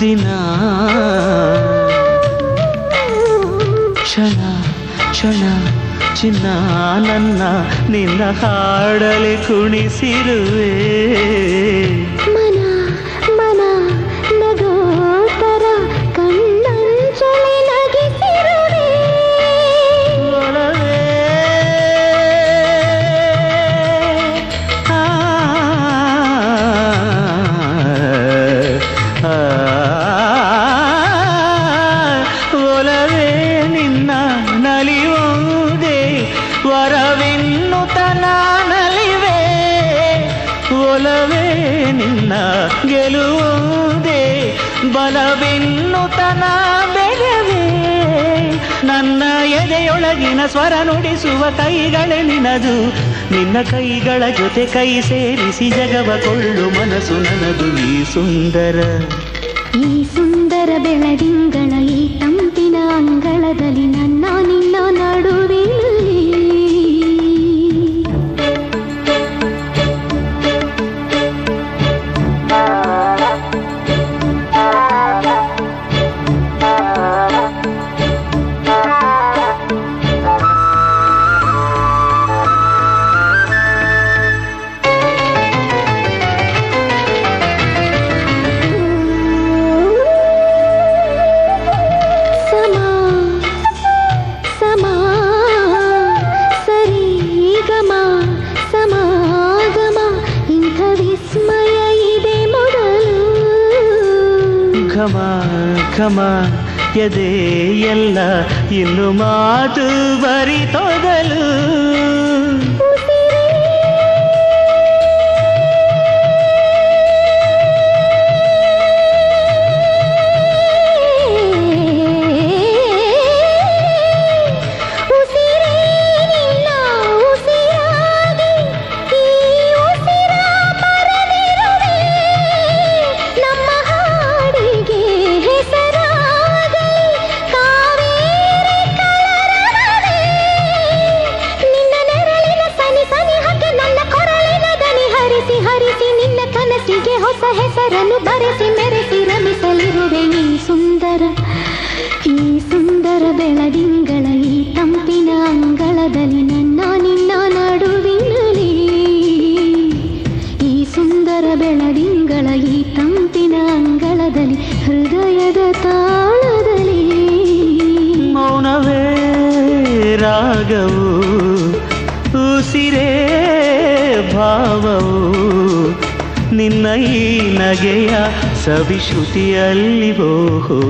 ದಿನ. ಕ್ಷಣ ಕ್ಷಣ ಚಿನ್ನ ನನ್ನ ನಿನ್ನ ಹಾಡಲೆ ಕುಣಿಸಿರುವೆ. ಒಲವೇ ನಿನ್ನ ಗೆಲುವುದೇ. ಬಲವಿನ್ನುತನ ಬೆರವೇ. ನನ್ನ ಎದೆಯೊಳಗಿನ ಸ್ವರ ನುಡಿಸುವ ಕೈಗಳೇ ನಿನದು. ನಿನ್ನ ಕೈಗಳ ಜೊತೆ ಕೈ ಸೇರಿಸಿ ಜಗವ ಕೊಳ್ಳು ಮನಸ್ಸು ನನದು. ಈ ಸುಂದರ. ಈ ಸುಂದರ ಬೆಳದಿಂಗಳ ಈ ತಂಪಿನ ಅಂಗಳದಲ್ಲಿ ನಿನ್ನ ಘಮ ಘಮ ಎದೆ ಎಲ್ಲ ಇನ್ನು ಮಾತು ಉಸಿರೇ ಕನಸಿಗೆ ಹೊಸ ಹೆಸರನ್ನು ಬರೆಸಿ ಮೆರೆಸಿ ರಮಿಸಲಿರುವೆ ಈ ಸುಂದರ ಈ ಸುಂದರ ಬೆಳದಿಂಗಳ ಈ ತಂಪಿನ ಅಂಗಳದಲ್ಲಿ ನನ್ನ ನಿನ್ನ ನಡುವಿನಲ್ಲಿ. ಈ ಸುಂದರ ಬೆಳದಿಂಗಳ ಈ ತಂಪಿನ ಅಂಗಳದಲ್ಲಿ ಹೃದಯದ ತಾಳದಲ್ಲಿ. ಮೌನವೇ ರಾಗವು, ಉಸಿರೇ ಭಾವವು ನಿನ್ನ ಈ ನಗೆಯ ಸವಿಶ್ರುತಿಯಲ್ಲಿ ಓಹೋ.